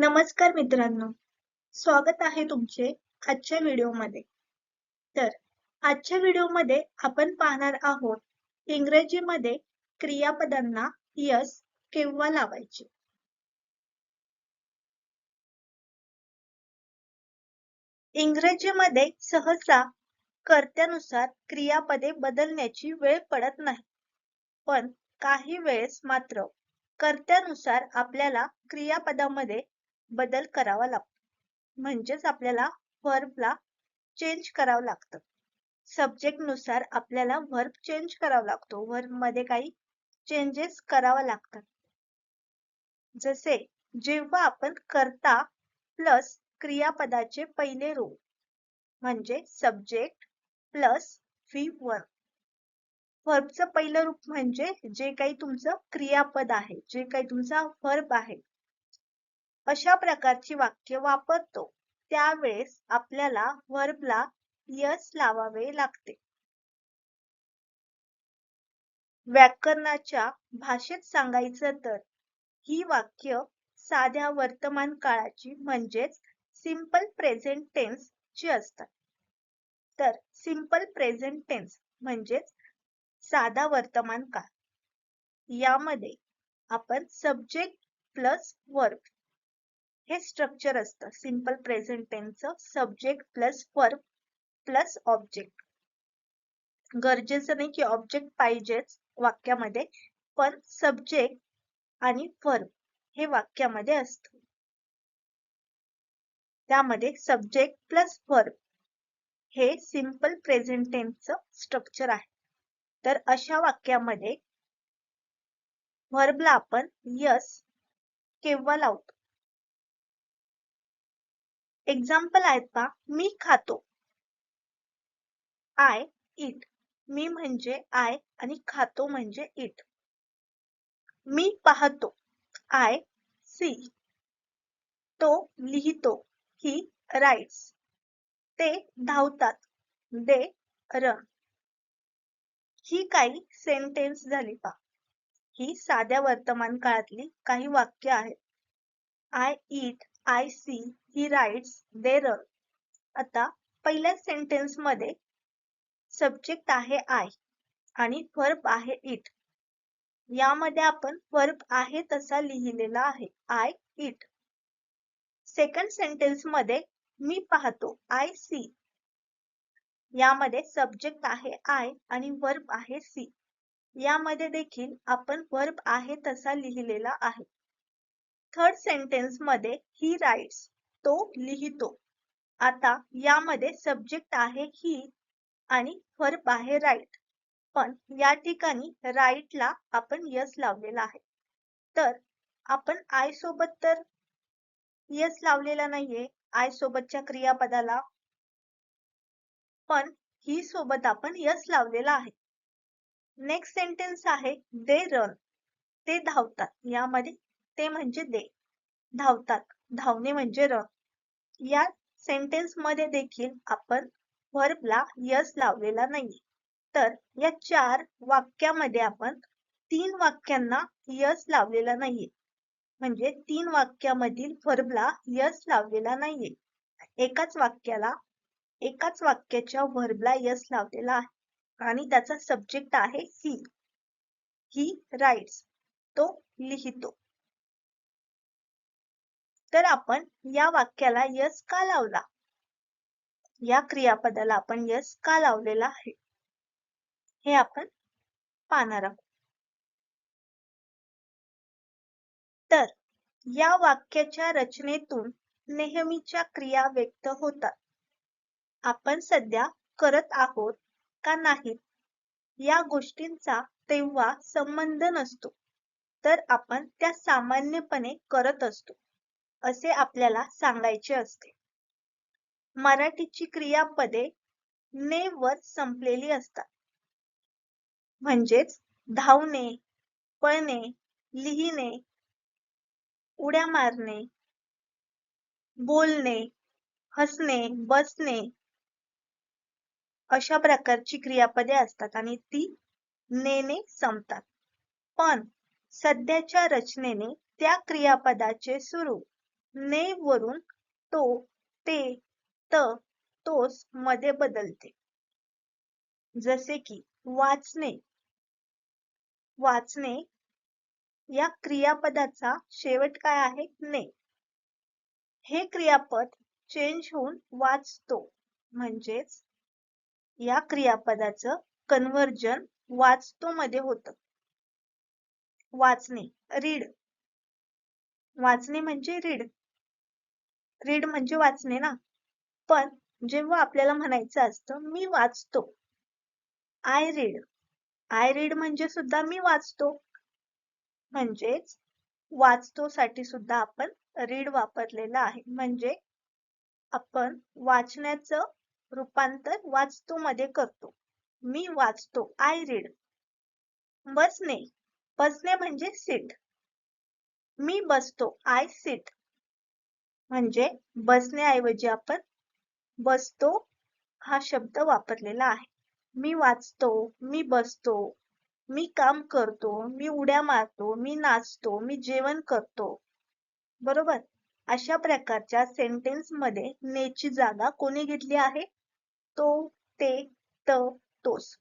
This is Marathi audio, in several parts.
नमस्कार मित्रांनो. स्वागत आहे तुमचे आजच्या व्हिडिओमध्ये. तर आजच्या व्हिडिओमध्ये आपण पाहणार आहोत इंग्रजीमध्ये क्रियापदांना यस केव्हा लावायचे. इंग्रजीमध्ये सहसा कर्त्यानुसार क्रियापदे बदलण्याची वेळ पडत नाही. पण काही वेळेस मात्र कर्त्यानुसार आपल्याला क्रियापदामध्ये बदल करावा लागतो. म्हणजेच आपल्याला ला चेंज करावं लागतं. सब्जेक्टनुसार आपल्याला वर्ब चेंज करावा लागतो. वर्बमध्ये काही चेंजेस करावा लागतात. जसे जेव्हा आपण करता प्लस क्रियापदाचे पहिले रूप म्हणजे सब्जेक्ट प्लस व्ही वर्ब वर्बचं पहिलं रूप म्हणजे जे काही तुमचं क्रियापद आहे जे काही तुमचा वर्ब आहे अशा प्रकारची वाक्य वापरतो. त्यावेळेस आपल्याला वर्बला यस लावावे लागते. व्याकरणाच्या भाषेत सांगायचं तर ही वाक्य साध्या वर्तमान काळाची म्हणजेच सिंपल प्रेझेंट टेन्स ची असतात. तर सिंपल प्रेझेंट टेन्स म्हणजेच साधा वर्तमान काळ. यामध्ये आपण सब्जेक्ट प्लस वर्ब हे स्ट्रक्चर असतं. Simple present टेन्सचं subject plus verb plus object गरजेचं नाही की ऑब्जेक्ट पाहिजेच वाक्यामध्ये पण सब्जेक्ट आणि वर्ब हे वाक्यामध्ये असत. त्यामध्ये सब्जेक्ट प्लस वर्ब हे सिंपल प्रेझेंट टेन्सचं स्ट्रक्चर आहे. तर अशा वाक्यामध्ये वर्बला आपण यस केव्हा लावतो? एक्झाम्पल आहेत पा मी खातो. आय इट मी म्हणजे आय आणि खातो म्हणजे इट मी पाहतो. आय सी तो लिहितो. ही राईट्स ते धावतात. दे रन ही काही सेंटेन्स झाली पा ही साध्या वर्तमान काळातली काही वाक्य आहेत. I eat I see he writes they आता पहिल्या सेंटेन्समध्ये सब्जेक्ट आहे आय आणि वर्ब आहे इट यामध्ये आपण वर्ब आहे तसा लिहिलेला आहे आय इट सेकंड सेंटेन्समध्ये मी पाहतो आय सी यामध्ये सब्जेक्ट आहे आय आणि वर्ब आहे सी यामध्ये देखील आपण वर्ब आहे तसा लिहिलेला आहे. थर्ड सेंटेन्समध्ये ही राईट्स तो लिहितो. आता यामध्ये सब्जेक्ट आहे ही आणि वर्ब आहे राईट पण या ठिकाणी राईटला आपण यस लावलेला आहे. तर आपण आय सोबत तर यस लावलेला नाहीये आय सोबतच्या क्रियापदाला. पण ही सोबत आपण यस लावलेला आहे. नेक्स्ट सेंटेन्स आहे दे रन ते धावतात. यामध्ये ते म्हणजे दे. धावतात. धावणे म्हणजे रन. या सेंटेन्समध्ये देखील आपण वर्बला यस लावलेला नाही तर या चार वाक्यामध्ये आपण तीन वाक्यांना यस लावलेला नाहीये. म्हणजे तीन वाक्यामधील वर्बला यस लावलेला नाहीये. एकाच वाक्याला एकाच वाक्याच्या वर्बला यस लावलेला आहे. आणि त्याचा सब्जेक्ट आहे ही ही राईट्स तो लिहितो. तर आपण या वाक्याला यस का लावला? या क्रियापदाला आपण यस का लावलेला आहे? हे आपण पाहणार आहोत. तर या वाक्याच्या रचनेतून नेहमीच्या क्रिया व्यक्त होतात. आपण सध्या करत आहोत का नाहीत या गोष्टींचा तेव्हा संबंध नसतो. तर आपण त्या सामान्यपणे करत असतो. असे आपल्याला सांगायचे असते. मराठीची क्रियापदे ने वर संपलेली असतात. म्हणजेच धावणे पळणे लिहिणे उड्या मारणे बोलणे हसणे बसणे अशा प्रकारची क्रियापदे असतात आणि ती नेने संपतात. पण सध्याच्या रचनेने त्या क्रियापदाचे सुरू ने वरून तो ते त तोस मध्ये बदलते. जसे की वाचणे. वाचणे या क्रियापदाचा शेवट काय आहे? ने. हे क्रियापद चेंज होऊन वाचतो. म्हणजेच या क्रियापदाचं कन्वर्जन वाचतो मध्ये होतं. वाचणे. रीड वाचणे म्हणजे रीड रीड म्हणजे वाचणे ना. पण जेव्हा आपल्याला म्हणायचं असतं मी वाचतो. आय रीड आय रीड म्हणजे सुद्धा मी वाचतो. म्हणजेच वाचतो साठी सुद्धा आपण रीड वापरलेला आहे. म्हणजे आपण वाचण्याचं रूपांतर वाचतो मध्ये करतो. मी वाचतो. आय रीड बसणे. बसणे म्हणजे सिट मी बसतो. आय सिट म्हणजे बसण्याऐवजी आपण बसतो हा शब्द वापरलेला आहे. मी वाचतो मी बसतो मी काम करतो मी उड्या मारतो मी नाचतो मी जेवण करतो. बरोबर? अशा प्रकारच्या सेंटेन्समध्ये नेची जागा कोणी घेतली आहे? तो ते त तोस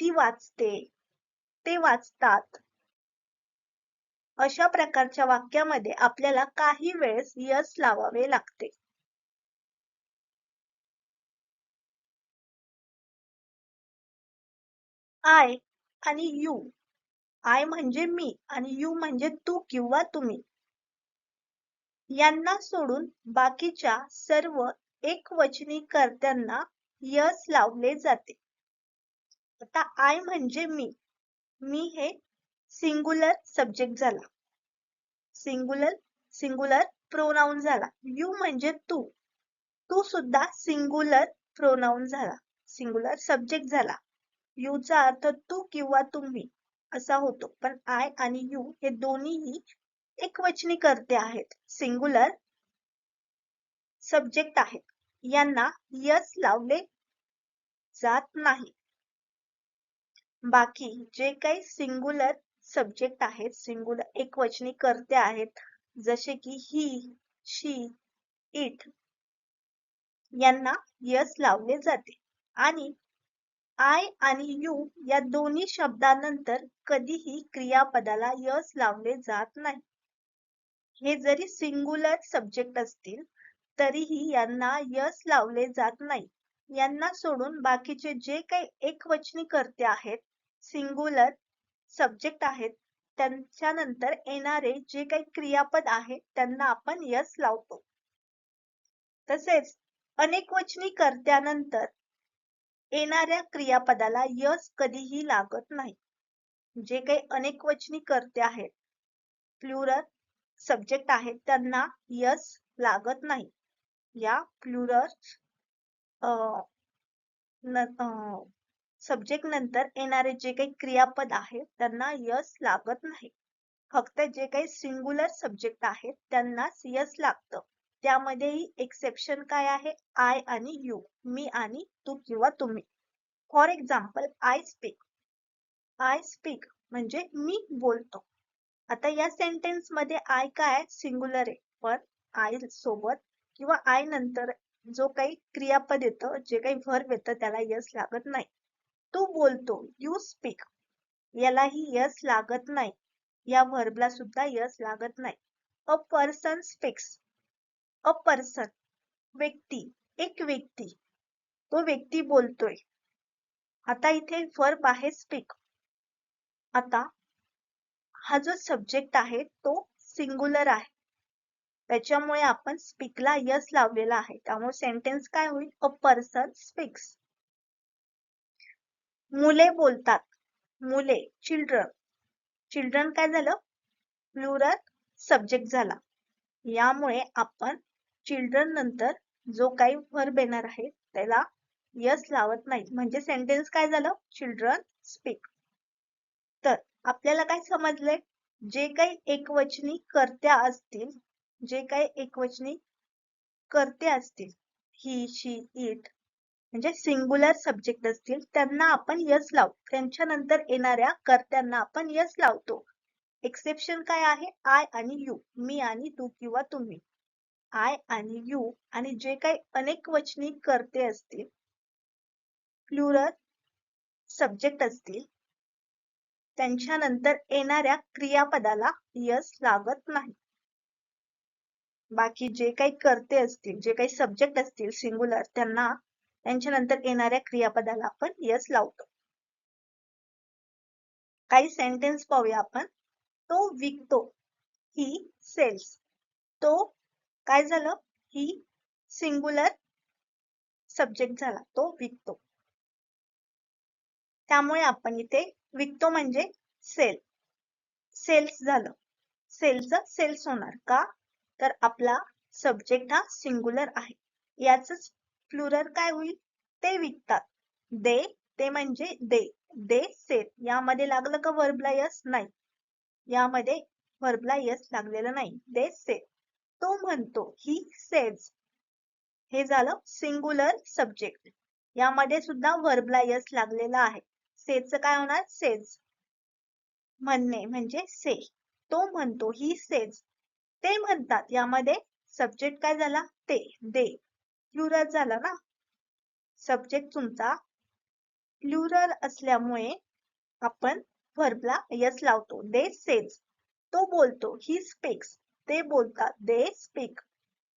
ती वाचते ते वाचतात. अशा प्रकारच्या वाक्यामध्ये आपल्याला काही वेळेस यस लावावे लागते. आय आणि यू. आय म्हणजे मी आणि यू म्हणजे तू किंवा तुम्ही. यांना सोडून बाकीच्या सर्व एकवचनी कर्त्यांना यस लावले जाते. आता आय म्हणजे मी. मी हे सिंगुलर सब्जेक्ट झाला. सिंगुलर सिंगुलर प्रोनाऊन झाला. यू म्हणजे तू. तू सुद्धा सिंगुलर प्रोनाऊन झाला. सिंगुलर सब्जेक्ट झाला. यूचा अर्थ तू किंवा तुम्ही असा होतो. पण आय आणि यू हे दोन्हीही एकवचनी करते आहेत. सिंगुलर सब्जेक्ट आहेत. यांना यस लावले जात नाही. बाकी जे काही सिंगुलर सब्जेक्ट आहेत सिंगुलर एकवचनी करते आहेत. जसे की ही शी इट यांना यस लावले जाते. आणि आय आणि यू या दोन्ही शब्दानंतर कधीही क्रियापदाला यस लावले जात नाही. हे जरी सिंगुलर सब्जेक्ट असतील तरीही यांना यस लावले जात नाही. यांना सोडून बाकीचे जे काही एकवचनी करते आहेत सिंगुलर सब्जेक्ट आहेत त्यांच्यानंतर येणारे जे काही क्रियापद आहेत त्यांना आपण यस लावतो. तसेच अनेकवचनी कर्त्यानंतर येणाऱ्या क्रियापदाला यस कधीही लागत नाही. जे काही अनेकवचनी कर्ते आहेत प्लुरल सब्जेक्ट आहेत त्यांना यस लागत नाही. या प्लुरल सब्जेक्ट नंतर येणारे जे काही क्रियापद आहेत त्यांना यस लागत नाही. फक्त जे काही सिंगुलर सब्जेक्ट आहेत त्यांनाच यस लागतं. त्यामध्येही एक्सेप्शन काय आहे? आय आणि यू मी आणि तू किंवा तुम्ही. For example I speak I speak म्हणजे मी बोलतो. आता या सेंटेन्समध्ये आय काय? सिंगुलर आहे. पण आय सोबत किंवा आय नंतर जो काही क्रियापद येतं जे काही व्हर्ब येतं त्याला यस लागत नाही. तू बोलतो यू स्पीक यालाही यस लागत नाही. या व्हर्बला सुद्धा यस लागत नाही. A person speaks a person व्यक्ती एक व्यक्ती. तो व्यक्ती बोलतोय. आता इथे वर्ब आहे स्पीक आता हा जो सब्जेक्ट आहे तो सिंगुलर आहे. त्याच्यामुळे आपण स्पीकला यस लावलेला आहे. त्यामुळे सेंटेन्स काय होईल? अ पर्सन स्पीक्स मुले बोलतात. मुले चिल्ड्रन चिल्ड्रन काय झालं? प्लुरल सब्जेक्ट झाला. यामुळे आपण चिल्ड्रन नंतर जो काही वर्ब येणार आहे त्याला यस लावत नाही. म्हणजे सेंटेन्स काय झालं? चिल्ड्रन स्पीक तर आपल्याला काय समजले? जे काही एकवचनी कर्त्या असतील जे काही एकवचनी कर्ते असतील ही शी इट म्हणजे सिंगुलर सब्जेक्ट असतील त्यांना आपण यस लावू. त्यांच्या नंतर येणाऱ्या कर्त्यांना आपण यस लावतो. एक्सेप्शन काय आहे? आय आणि यू मी आणि तू किंवा तुम्ही. आय आणि यू आणि जे काही अनेक वचनी करते असतील प्लुरल सब्जेक्ट असतील त्यांच्या नंतर येणाऱ्या क्रियापदाला यस लागत नाही. बाकी जे काही करते असतील जे काही सब्जेक्ट असतील सिंगुलर त्यांना त्यांच्यानंतर येणाऱ्या क्रियापदाला आपण यस लावतो. काही सेंटेन्स पाहूया आपण. तो विकतो ही सेल्स तो काय झालं? ही सिंगुलर सब्जेक्ट झाला. तो विकतो. त्यामुळे आपण इथे विकतो म्हणजे सेल सेल्स झालं. सेलचं सेल्स होणार का? तर आपला सब्जेक्ट हा सिंगुलर आहे. याच प्लुरल काय होईल? ते विकतात. दे ते म्हणजे दे. दे सेल यामध्ये लागलं का वर्बला यस नाही. यामध्ये वर्बला यस लागलेलं नाही. दे सेल तो म्हणतो ही सेल्स हे झालं सिंगुलर सब्जेक्ट यामध्ये सुद्धा वर्बला यस लागलेला आहे. सेचं काय होणार? सेज म्हणणे म्हणजे से तो म्हणतो ही सेज ते म्हणतात. यामध्ये सब्जेक्ट काय झाला? ते. दे. प्लुरल झाला ना? सब्जेक्ट तुमचा प्लुरल असल्यामुळे आपण व्हर्बला यस लावतो. दे सेज तो बोलतो. ही स्पीक्स ते बोलतात. दे स्पीक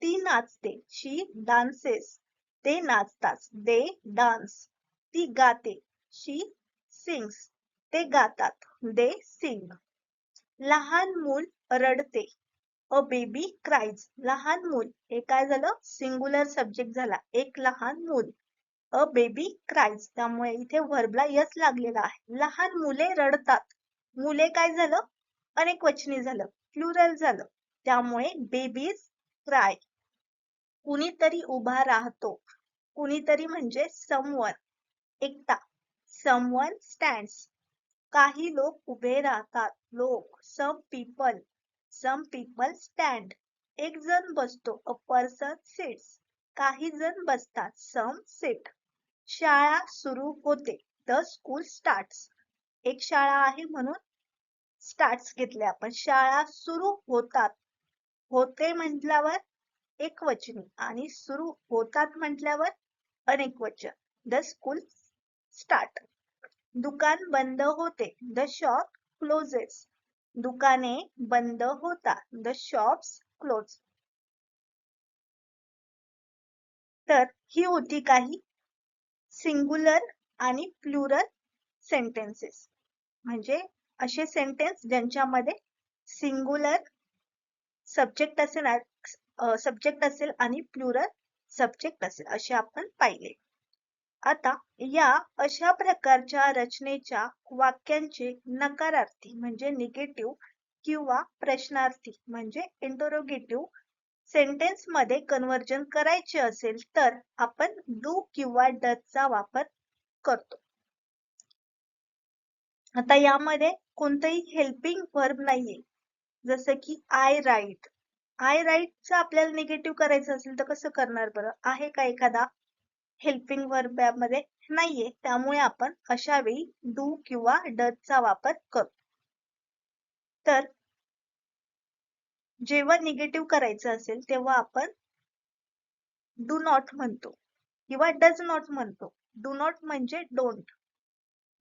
ती नाचते. शी डान्सेस ते नाचतात. दे डान्स ती गाते. शी सिंग्स ते गातात. दे सिंग लहान मूल रडते. अ बेबी क्राईज लहान मूल. हे काय झालं? सिंगुलर सब्जेक्ट झाला. एक लहान मूल. अ बेबी क्राईज त्यामुळे इथे व्हर्बला यस लागलेला आहे. लहान मुले रडतात. मुले काय झालं? अनेक वचनी झालं. प्लुरल झालं. त्यामुळे बेबीज क्राय कुणीतरी उभा राहतो. कुणीतरी म्हणजे समवन एकटा. समवन स्टँड काही लोक उभे राहतात. लोक. Some people some people stand एक जण बसतो. अ पर्सन सिट्स काही जण बसतात. सम सिट शाळा सुरू होते. द स्कूल स्टार्ट्स एक शाळा आहे म्हणून स्टार्ट्स घेतले आपण. शाळा सुरू होतात. होते म्हटल्यावर एक वचनी. आणि सुरू होतात म्हटल्यावर अनेक वचन. द स्कूल स्टार्ट दुकान बंद होते. द शॉप क्लोजेस दुकाने बंद होतात द शॉप्स क्लोज तर ही होती काही सिंगुलर आणि प्लुरल सेंटेन्सेस म्हणजे असे सेंटेन्स ज्यांच्यामध्ये सिंगुलर सब्जेक्ट असेल सब्जेक्ट असेल आणि प्लुरल सब्जेक्ट असेल असे आपण पाहिले. आता या अशा प्रकारच्या रचनेच्या वाक्यांचे नकारार्थी म्हणजे निगेटिव्ह किंवा प्रश्नार्थी म्हणजे इंटरोगेटिव्ह सेंटेन्समध्ये कन्वर्जन करायचे असेल तर आपण डू किंवा डचा वापर करतो. आता यामध्ये कोणतंही हेल्पिंग वर्ब नाहीये. जसं की आय राईट आय राईटचा आपल्याला निगेटिव्ह करायचं असेल तर कसं करणार बरं? आहे का एखादा हेल्पिंग वर्बमध्ये नाहीये. त्यामुळे आपण अशा वेळी डू किंवा डचा वापर करतो तर जेव्हा निगेटिव्ह करायचं असेल तेव्हा आपण डू नॉट म्हणतो किंवा डज नॉट म्हणतो. डू नॉट म्हणजे डोंट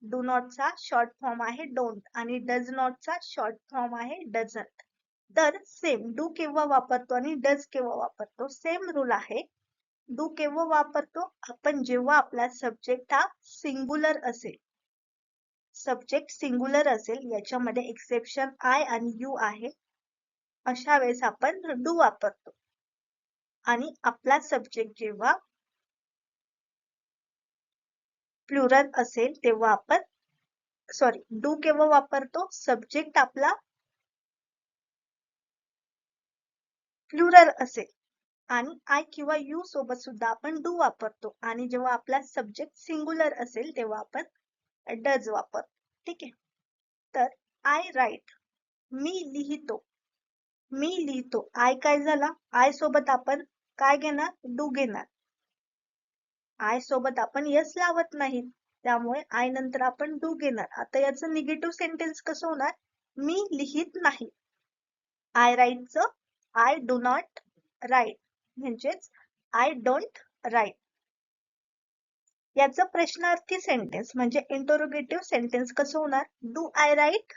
डू नॉटचा शॉर्ट फॉर्म आहे डोंट आणि डज नॉटचा शॉर्ट फॉर्म आहे डझंट तर सेम डू केव्हा वापरतो आणि डज केव्हा वापरतो? सेम रूल आहे डू केव्हा वापरतो? आपण जेव्हा आपला सब्जेक्ट हा सिंगुलर असेल. सब्जेक्ट सिंगुलर असेल याच्यामध्ये एक्सेप्शन आय आणि यू आहे. अशा वेळेस आपण डू वापरतो. आणि आपला सब्जेक्ट जेव्हा प्लुरल असेल तेव्हा आपण सॉरी डू केव्हा वापरतो? सब्जेक्ट आपला प्लुरल असेल. आणि आय किंवा यू सोबत सुद्धा आपण डू वापरतो. आणि जेव्हा आपला सब्जेक्ट सिंगुलर असेल तेव्हा आपण डज वापरतो. ठीक आहे? तर आय राईट मी लिहितो. मी लिहितो. आय काय झाला? आय सोबत आपण काय घेणार? डू घेणार. आय सोबत आपण यस लावत नाही. त्यामुळे आय नंतर आपण डू घेणार. आता याचं निगेटिव्ह सेंटेन्स कसं होणार? मी लिहित नाही. आय राईटचं आय डू नॉट राईट म्हणजेच आय डोंट राईट याचं प्रश्नार्थी सेंटेन्स म्हणजे इंटरोगेटिव्ह सेंटेन्स कसं होणार? डू आय राईट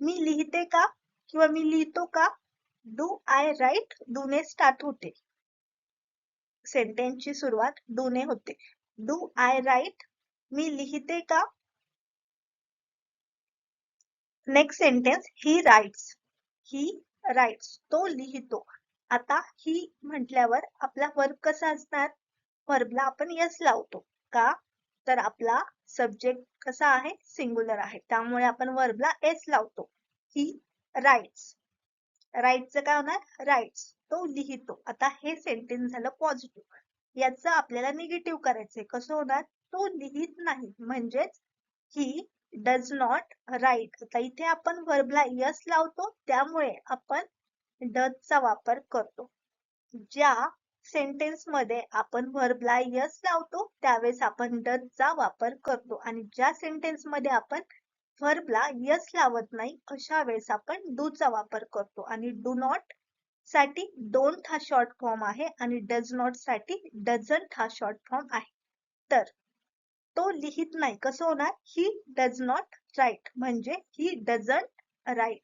मी लिहिते का? किंवा मी लिहितो का? डू आय राईट डूने स्टार्ट होते. सेंटेन्सची सुरुवात डूने होते. डू आय राईट मी लिहिते का? Next sentence he writes he writes तो लिहितो. आता ही म्हटल्यावर आपला वर्ब कसा असणार? वर्बला आपण यस लावतो. का? तर आपला सब्जेक्ट कसा आहे? सिंग्युलर आहे. त्यामुळे आपण वर्बला एस लावतो. ही राईट्स राईटचं काय होणार? राईट्स तो लिहितो. आता हे सेंटेन्स झालं पॉझिटिव्ह याचं आपल्याला निगेटिव्ह करायचंय. कसं होणार? तो लिहित नाही. म्हणजेच ही डज नॉट राईट आता इथे आपण वर्बला यस लावतो. त्यामुळे आपण डचचा वापर करतो. ज्या सेंटेन्समध्ये आपण व्हर्बला यस लावतो त्यावेळेस आपण डचचा वापर करतो. आणि ज्या सेंटेन्समध्ये आपण व्हर्बला यस लावत नाही अशा वेळेस आपण डू चा वापर करतो. आणि डू नॉटसाठी डोंट हा शॉर्ट फॉर्म आहे आणि डज नॉटसाठी डझंट हा शॉर्ट फॉर्म आहे. तर तो लिहित नाही. कसं होणार? ही डज नॉट राईट म्हणजे ही डझंट राईट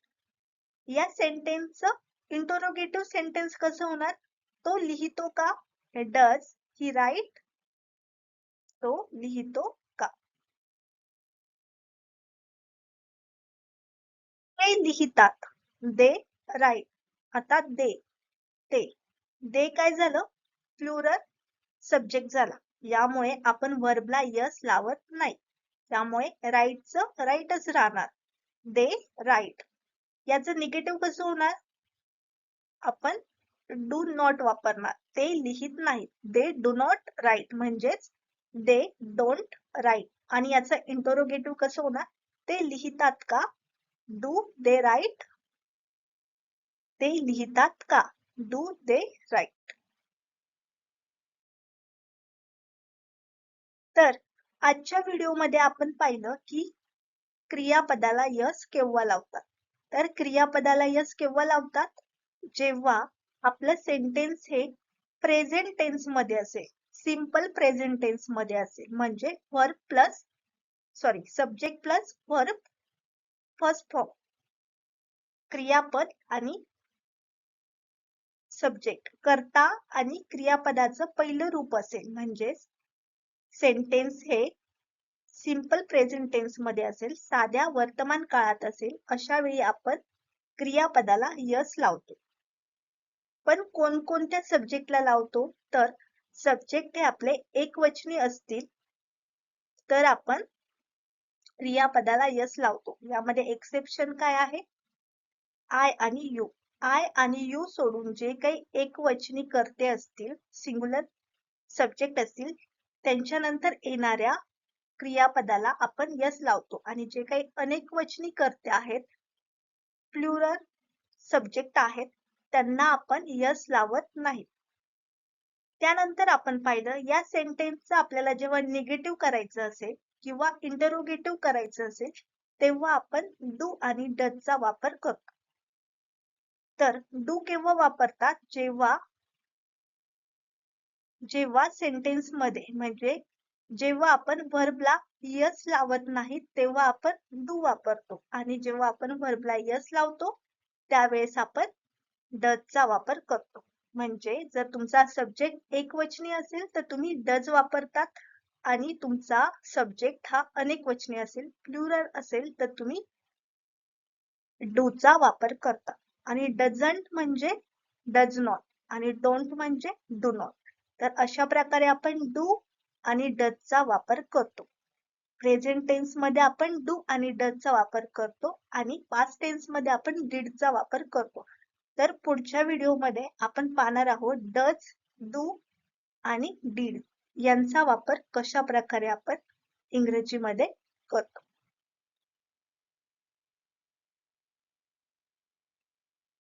या सेंटेन्सचं इंटरोगेटिव्ह सेंटेन्स कसं होणार? तो लिहितो का? डज ही राईट तो लिहितो का? ते लिहितात. दे राईट आता दे ते. दे काय झालं? प्लुरल सब्जेक्ट झाला. यामुळे आपण वर्बला यस लावत नाही. त्यामुळे राईटचं राईटच राहणार. दे राईट याचं निगेटिव्ह कसं होणार? आपण डू नॉट वापरणार. ते लिहित नाहीत. दे डू नॉट राईट म्हणजेच दे डोंट राईट आणि याचं इंटरोगेटिव्ह कसं होणार? ते लिहितात का? डू दे राईट ते लिहितात का? डू दे राईट तर आजच्या व्हिडिओमध्ये आपण पाहिलं की क्रियापदाला यस केव्हा लावतात. तर क्रियापदाला यस केव्हा लावतात? जेव्हा आपलं सेंटेन्स हे प्रेझेंट टेन्समध्ये असेल सिंपल प्रेझेंट टेन्समध्ये असेल म्हणजे verb plus sorry subject plus verb first form क्रियापद आणि सब्जेक्ट कर्ता आणि क्रियापदाचं पहिलं रूप असेल म्हणजेच सेंटेन्स हे सिंपल प्रेझेंट टेन्समध्ये असेल साध्या वर्तमान काळात असेल अशा वेळी आपण क्रियापदाला यस लावतो. पण कोणकोणत्या सब्जेक्टला लावतो? तर सब्जेक्ट हे आपले एकवचनी असतील तर आपण क्रियापदाला यस लावतो. यामध्ये एक्सेप्शन काय आहे? आय आणि यू आय आणि यू सोडून जे काही एकवचनी करते असतील सिंग्युलर सब्जेक्ट असतील त्यांच्यानंतर येणाऱ्या क्रियापदाला आपण यस लावतो. आणि जे काही अनेकवचनी करते आहेत प्लुरल सब्जेक्ट आहेत त्यांना आपण यस लावत नाही. त्यानंतर आपण पाहिलं या सेंटेन्सचं आपल्याला जेव्हा निगेटिव्ह करायचं असेल किंवा इंटरोगेटिव्ह करायचं असेल तेव्हा आपण डू आणि डचा वापर करतो. तर डू केव्हा वापरतात? जेव्हा जेव्हा सेंटेन्समध्ये म्हणजे जेव्हा आपण व्हर्बला यस लावत नाही तेव्हा आपण डू वापरतो. आणि जेव्हा आपण व्हर्बला यस लावतो त्यावेळेस आपण डजचा वापर करतो. म्हणजे जर तुमचा सब्जेक्ट एकवचनी असेल तर तुम्ही डज वापरतात आणि तुमचा सब्जेक्ट हा अनेक वचनी असेल प्लुरल असेल तर तुम्ही डूचा वापर करता. आणि डझंट म्हणजे डज नॉट आणि डोंट म्हणजे डू नॉट तर अशा प्रकारे आपण डू आणि डजचा वापर करतो. प्रेझेंट टेन्समध्ये आपण डू आणि डजचा वापर करतो आणि पास्ट टेन्समध्ये आपण डीडचा वापर करतो. तर पुढच्या व्हिडिओमध्ये आपण पाहणार आहोत डज डू आणि डीड यांचा वापर कशा प्रकारे आपण इंग्रजीमध्ये करतो.